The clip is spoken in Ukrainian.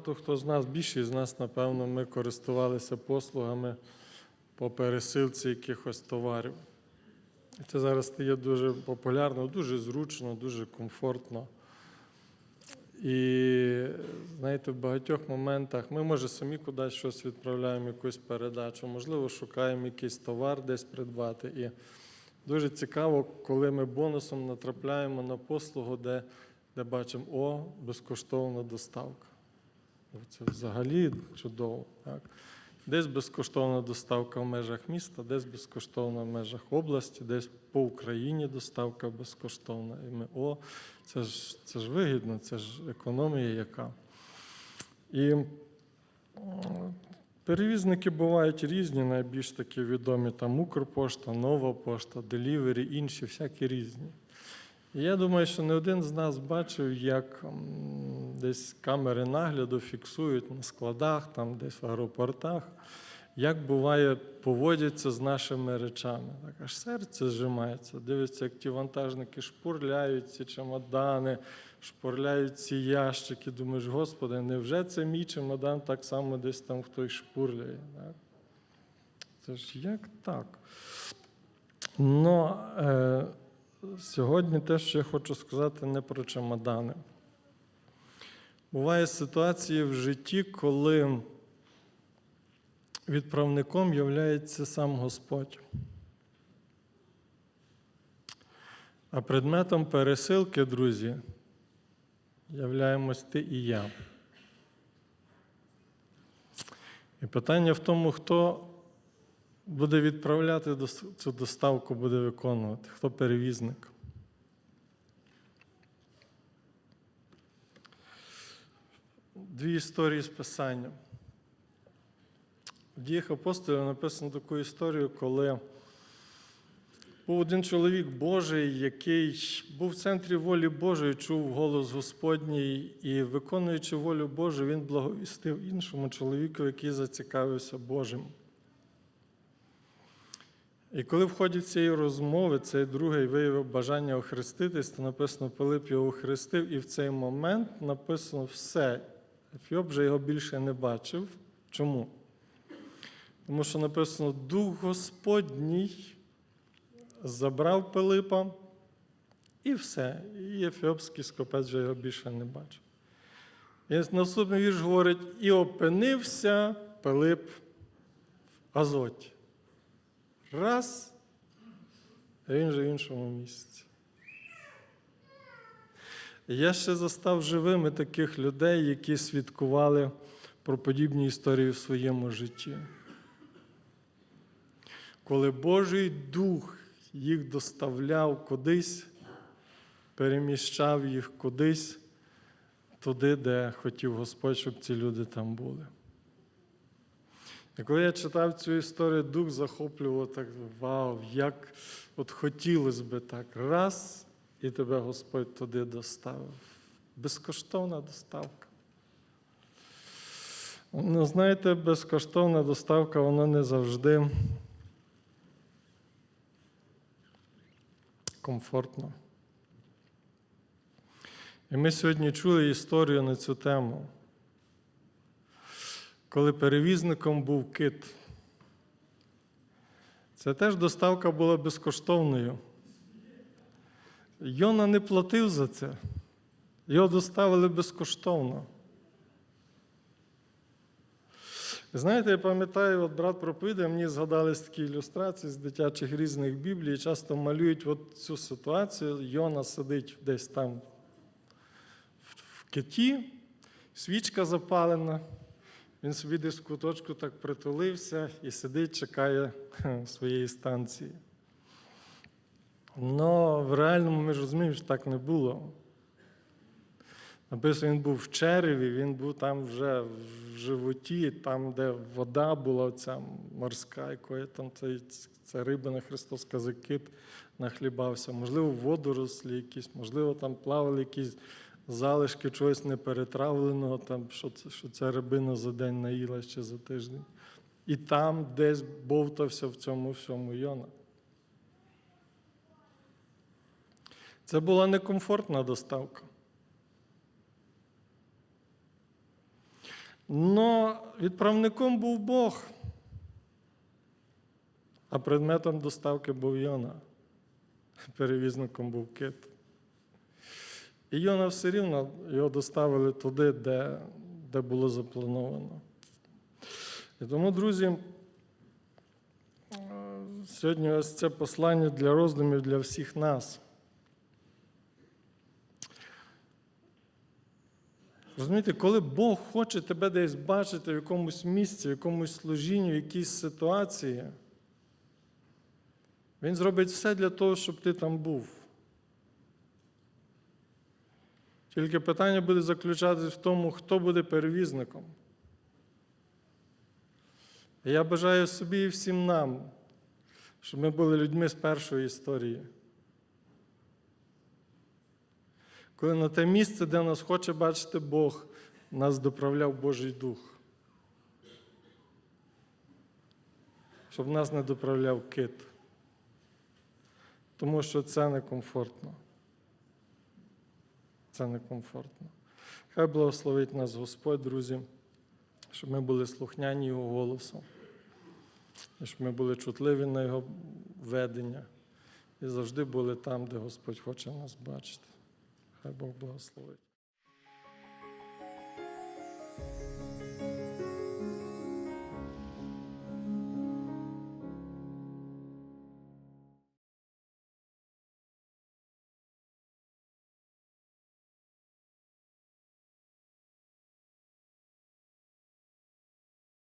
багато хто з нас, більшість з нас, напевно, ми користувалися послугами по пересилці якихось товарів. Це зараз стає дуже популярно, дуже зручно, дуже комфортно. І знаєте, в багатьох моментах ми, може, самі кудись щось відправляємо, якусь передачу, можливо, шукаємо якийсь товар десь придбати. І дуже цікаво, коли ми бонусом натрапляємо на послугу, де, де бачимо, о, безкоштовна доставка. Це взагалі чудово. Так? Десь безкоштовна доставка в межах міста, десь безкоштовна в межах області, десь по Україні доставка безкоштовна. І ми, о, це ж, це ж вигідно, це ж економія яка. І перевізники бувають різні, найбільш такі відомі там Укрпошта, Нова пошта, Делівері, інші, всякі різні. Я думаю, що не один з нас бачив, як десь камери нагляду фіксують на складах, там десь в аеропортах, як буває, поводяться з нашими речами. Так аж серце зжимається. Дивиться, як ті вантажники шпурляють ці чемодани, шпурляють ці ящики. Думаєш, Господи, невже це мій чемодан так само десь там хтось шпурляє? Так? Це ж як так? Но, е, Сьогодні те, що я хочу сказати, не про чемодани. Буває ситуації в житті, коли відправником являється сам Господь. А предметом пересилки, друзі, являємось ти і я. І питання в тому, хто буде відправляти цю доставку, буде виконувати, хто перевізник. Дві історії з писання. В діях апостолів написано таку історію, коли був один чоловік Божий, який був в центрі волі Божої, чув голос Господній і, виконуючи волю Божу, він благовістив іншому чоловіку, який зацікавився Божим. І коли в ході цієї розмови цей другий виявив бажання охреститись, то написано, Пилип його охрестив, і в цей момент написано все. Ефіоп вже його більше не бачив. Чому? Тому що написано, Дух Господній забрав Пилипа, і все. І ефіопський скопець вже його більше не бачив. І наступний вірш говорить: і опинився Пилип в Азоті. Раз, а він же в іншому місці. Я ще застав живими таких людей, які свідкували про подібні історії в своєму житті. Коли Божий Дух їх доставляв кудись, переміщав їх кудись, туди, де хотів Господь, щоб ці люди там були. І коли я читав цю історію, дух захоплював так, вау, як от хотілося би так, раз, і тебе Господь туди доставив. Безкоштовна доставка. Ну, знаєте, безкоштовна доставка, вона не завжди комфортна. І ми сьогодні чули історію на цю тему коли перевізником був кит. Це теж доставка була безкоштовною. Йона не платив за це. Його доставили безкоштовно. Знаєте, я пам'ятаю, от брат проповідає, мені згадались такі ілюстрації з дитячих різних біблій, часто малюють от цю ситуацію. Йона сидить десь там в киті, свічка запалена. Він собі десь в куточку так притулився і сидить, чекає своєї станції. Но в реальному ми ж розуміємо, що так не було. Написано, він був в череві, він був там вже в животі, там, де вода була ця морська, якою там цей, ця риба на Христос каже, кит нахлібався. Можливо, водорослі якісь, можливо, там плавали якісь залишки чогось неперетравленого, там, що, що ця рибина за день наїла ще за тиждень. І там десь бовтався в цьому всьому Йона. Це була некомфортна доставка. Но відправником був Бог, а предметом доставки був Йона. Перевізником був кит. І Йона все рівно його доставили туди, де, де було заплановано. І тому, друзі, е, сьогодні ось це послання для роздумів для всіх нас. Розумієте, коли Бог хоче тебе десь бачити в якомусь місці, в якомусь служінні, в якійсь ситуації, Він зробить все для того, щоб ти там був. Тільки питання буде заключатись в тому, хто буде перевізником. Я бажаю собі і всім нам, щоб ми були людьми з першої історії. Коли на те місце, де нас хоче бачити Бог, нас доправляв Божий Дух. Щоб нас не доправляв кит. Тому що це некомфортно. Це некомфортно. Хай благословить нас Господь, друзі, щоб ми були слухняні Його голосу, і щоб ми були чутливі на Його ведення і завжди були там, де Господь хоче нас бачити. Хай Бог благословить.